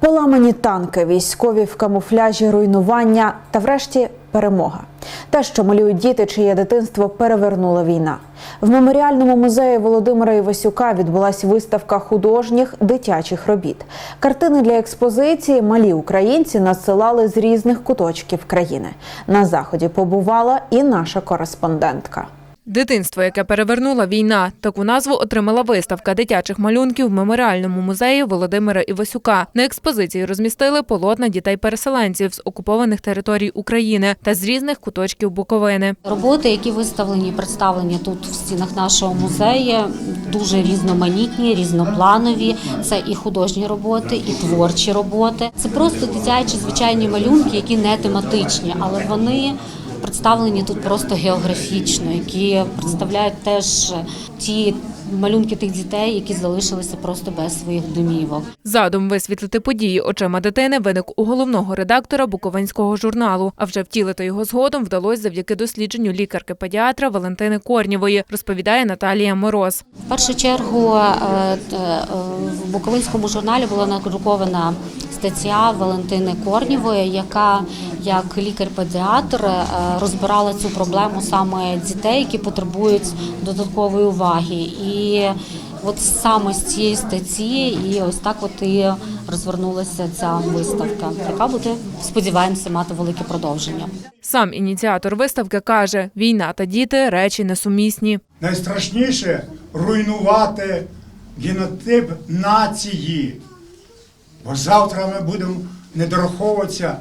Поламані танки, військові в камуфляжі, руйнування та, врешті, перемога. Те, що малюють діти, чиє дитинство перевернула війна. В меморіальному музеї Володимира Івасюка відбулася виставка художніх дитячих робіт. Картини для експозиції малі українці надсилали з різних куточків країни. На заході побувала і наша кореспондентка. Дитинство, яке перевернула війна, таку назву отримала виставка дитячих малюнків в меморіальному музеї Володимира Івасюка. На експозиції розмістили полотна дітей-переселенців з окупованих територій України та з різних куточків Буковини. Роботи, які виставлені, представлені тут в стінах нашого музею, дуже різноманітні, різнопланові. Це і художні роботи, і творчі роботи. Це просто дитячі звичайні малюнки, які не тематичні, але вони представлені тут просто географічно, які представляють теж ті малюнки тих дітей, які залишилися просто без своїх домівок. Задум висвітлити події очима дитини виник у головного редактора Буковинського журналу. А вже втілити його згодом вдалося завдяки дослідженню лікарки-педіатра Валентини Корнєвої, розповідає Наталія Мороз. В першу чергу е, е, в Буковинському журналі була надрукована стаття Валентини Корнєвої, яка як лікар-педіатр е, розбирала цю проблему саме дітей, які потребують додаткової уваги. І от саме з цієї статті, і ось так от і розвернулася ця виставка, яка буде, сподіваємося, мати велике продовження. Сам ініціатор виставки каже: війна та діти речі несумісні. Найстрашніше руйнувати генотип нації. Бо завтра ми будемо не дораховуватися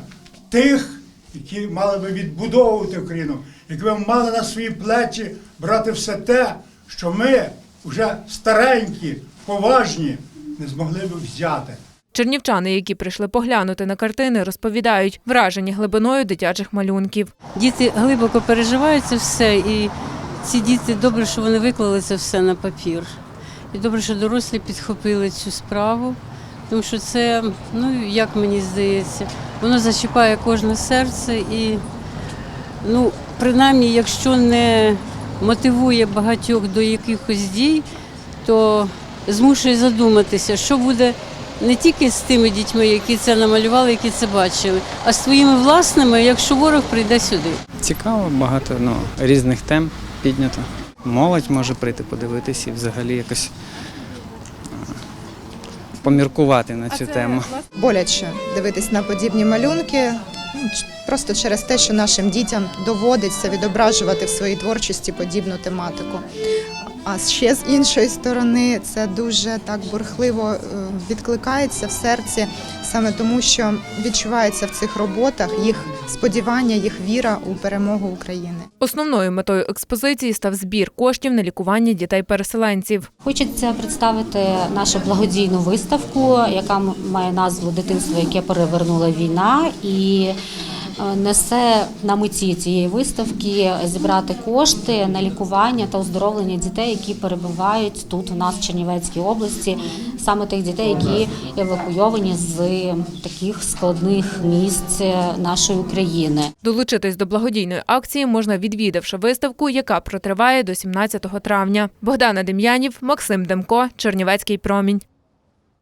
тих, які мали би відбудовувати Україну, які би мали на свої плечі брати все те, що ми вже старенькі, поважні, не змогли би взяти. Чернівчани, які прийшли поглянути на картини, розповідають, вражені глибиною дитячих малюнків. Діти глибоко переживають це все, і ці діти добре, що вони виклали це все на папір. І добре, що дорослі підхопили цю справу, тому що це, ну як мені здається, воно зачіпає кожне серце і, ну, принаймні, якщо не мотивує багатьох до якихось дій, то змушує задуматися, що буде не тільки з тими дітьми, які це намалювали, які це бачили, а з твоїми власними, якщо ворог прийде сюди. Цікаво, багато ну, різних тем піднято. Молодь може прийти подивитись і взагалі якось поміркувати на цю тему. боляче дивитись на подібні малюнки. ну, Просто через те, що нашим дітям доводиться відображувати в своїй творчості подібну тематику. А ще з іншої сторони, це дуже так бурхливо е, відкликається в серці, саме тому, що відчувається в цих роботах їх сподівання, їх віра у перемогу України. Основною метою експозиції став збір коштів на лікування дітей-переселенців. Хочеться представити нашу благодійну виставку, яка має назву Дитинство, яке перевернула війна, і несе на меті цієї виставки зібрати кошти на лікування та оздоровлення дітей, які перебувають тут у нас в Чернівецькій області, саме тих дітей, які евакуйовані з таких складних місць нашої України. Долучитись до благодійної акції можна, відвідавши виставку, яка протриває до 17 травня. Богдана Дем'янів, Максим Демко, Чернівецький промінь.